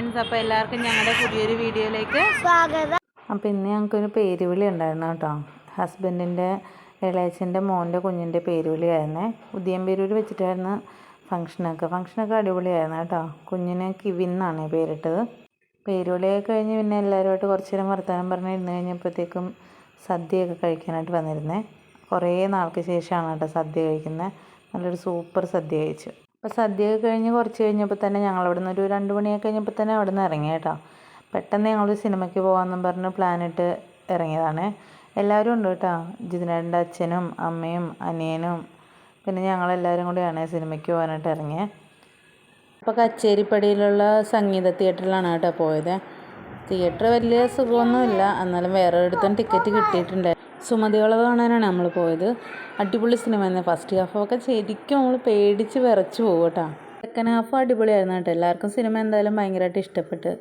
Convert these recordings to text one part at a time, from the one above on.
Friends അപ്പോൾ എല്ലാവർക്കും ഞങ്ങളുടെ പുതിയൊരു വീഡിയോയിലേക്ക് സ്വാഗതം. അപ്പോൾ ഇന്ന് ഞങ്ങൾക്കൊരു പേരുവിളി ഉണ്ടായിരുന്നു കേട്ടോ. ഹസ്ബൻഡിന്റെ ഇളയച്ചന്റെ മോന്റെ കുഞ്ഞിന്റെ പേരുവിളിയായിരുന്നേ. ഉദയംപേരൂർ വെച്ചിട്ടായിരുന്നു ഫംഗ്ഷനൊക്കെ. ഫംഗ്ഷനൊക്കെ അടിപൊളിയായിരുന്നു കേട്ടോ. കുഞ്ഞിന് കിവിൻ എന്നാണ് പേരിട്ടത്. പേരുവിളിയൊക്കെ കഴിഞ്ഞ് പിന്നെ എല്ലാവരുമായിട്ട് കുറച്ച് നേരം വർത്തമാനം പറഞ്ഞ് ഇരുന്ന് കഴിഞ്ഞപ്പോഴത്തേക്കും സദ്യയൊക്കെ കഴിക്കാനായിട്ട് വന്നിരുന്നേ. കുറേ നാൾക്ക് ശേഷമാണ് കേട്ടോ സദ്യ കഴിക്കുന്നത്. നല്ലൊരു സൂപ്പർ സദ്യ കഴിച്ചു. അപ്പോൾ സദ്യ കഴിഞ്ഞ് കുറച്ച് കഴിഞ്ഞപ്പോൾ തന്നെ ഞങ്ങൾ അവിടെ നിന്ന് ഒരു രണ്ട് മണിയൊക്കെ കഴിഞ്ഞപ്പോൾ തന്നെ അവിടെ നിന്ന് ഇറങ്ങി കേട്ടോ. പെട്ടെന്ന് ഞങ്ങൾ സിനിമയ്ക്ക് പോകാമെന്നും പറഞ്ഞ് പ്ലാനിട്ട് ഇറങ്ങിയതാണ്. എല്ലാവരും ഉണ്ട് കേട്ടോ. ജിതിനേട്ടന്റെ അച്ഛനും അമ്മയും അനിയനും. പിന്നെ ഞങ്ങളെല്ലാവരും കൂടിയാണ് സിനിമയ്ക്ക് പോകാനായിട്ട് ഇറങ്ങിയത് അപ്പോൾ കച്ചേരിപ്പടിയിലുള്ള സംഗീത തിയേറ്ററിലാണ് കേട്ടോ പോയത്. തിയേറ്റർ വലിയ സുഖമൊന്നുമില്ല. എന്നാലും വേറെ ഒരിടത്തും ടിക്കറ്റ് കിട്ടിയിട്ടുണ്ട്. സുമതികളവ് കാണാനാണ് നമ്മൾ പോയത്. അടിപൊളി സിനിമ തന്നെ ഫസ്റ്റ് ഹാഫൊക്കെ ശരിക്കും നമ്മൾ പേടിച്ച് വിറച്ച് പോകും കേട്ടോ. സെക്കൻഡ് ഹാഫ് അടിപൊളിയായിരുന്നു കേട്ടോ. എല്ലാവർക്കും സിനിമ എന്തായാലും ഭയങ്കരമായിട്ട് ഇഷ്ടപ്പെട്ട്.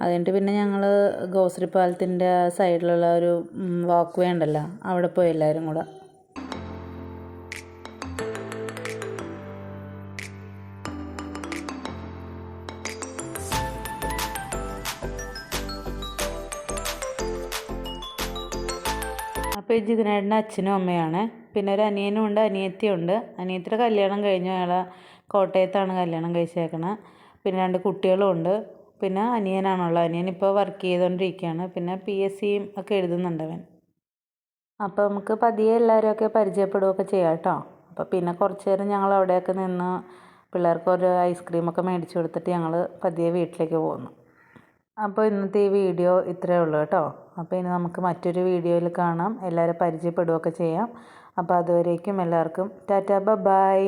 അതുകഴിഞ്ഞിട്ട് പിന്നെ ഞങ്ങൾ ഗോശ്രീ പാലത്തിന്റെ സൈഡിലുള്ള ഒരു വാക്ക് വേ ഉണ്ടല്ലോ അവിടെ പോയി എല്ലാവരും കൂടെ. അപ്പോൾ ഈ ജിതിനേട്ടന്റെ അച്ഛനും അമ്മയാണ് പിന്നെ ഒരു അനിയനും ഉണ്ട് അനിയത്തിയും ഉണ്ട്. അനിയത്തിയുടെ കല്യാണം കഴിഞ്ഞു. അയാളെ കോട്ടയത്താണ് കല്യാണം കഴിച്ചേക്കണത് പിന്നെ രണ്ട് കുട്ടികളും ഉണ്ട്. പിന്നെ അനിയനാണുള്ളത്. അനിയൻ ഇപ്പോൾ വർക്ക് ചെയ്തുകൊണ്ടിരിക്കുകയാണ്. പിന്നെ പി എസ് സിയും ഒക്കെ എഴുതുന്നുണ്ട് അവൻ. അപ്പോൾ നമുക്ക് പതിയെ എല്ലാവരെയൊക്കെ പരിചയപ്പെടുകയൊക്കെ ചെയ്യാം കേട്ടോ. അപ്പോൾ പിന്നെ കുറച്ച് നേരം ഞങ്ങൾ അവിടെയൊക്കെ നിന്ന് പിള്ളേർക്ക് ഒരു ഐസ്ക്രീമൊക്കെ മേടിച്ചു കൊടുത്തിട്ട് ഞങ്ങൾ പതിയെ വീട്ടിലേക്ക് പോന്നു അപ്പോൾ ഇന്നത്തെ ഈ വീഡിയോ ഇത്രയേ ഉള്ളൂ കേട്ടോ. അപ്പോൾ ഇനി നമുക്ക് മറ്റൊരു വീഡിയോയിൽ കാണാം. എല്ലാവരും പരിചയപ്പെടുകയൊക്കെ ചെയ്യാം. അപ്പോൾ അതുവരേക്കും എല്ലാവർക്കും ടാറ്റാ ബൈ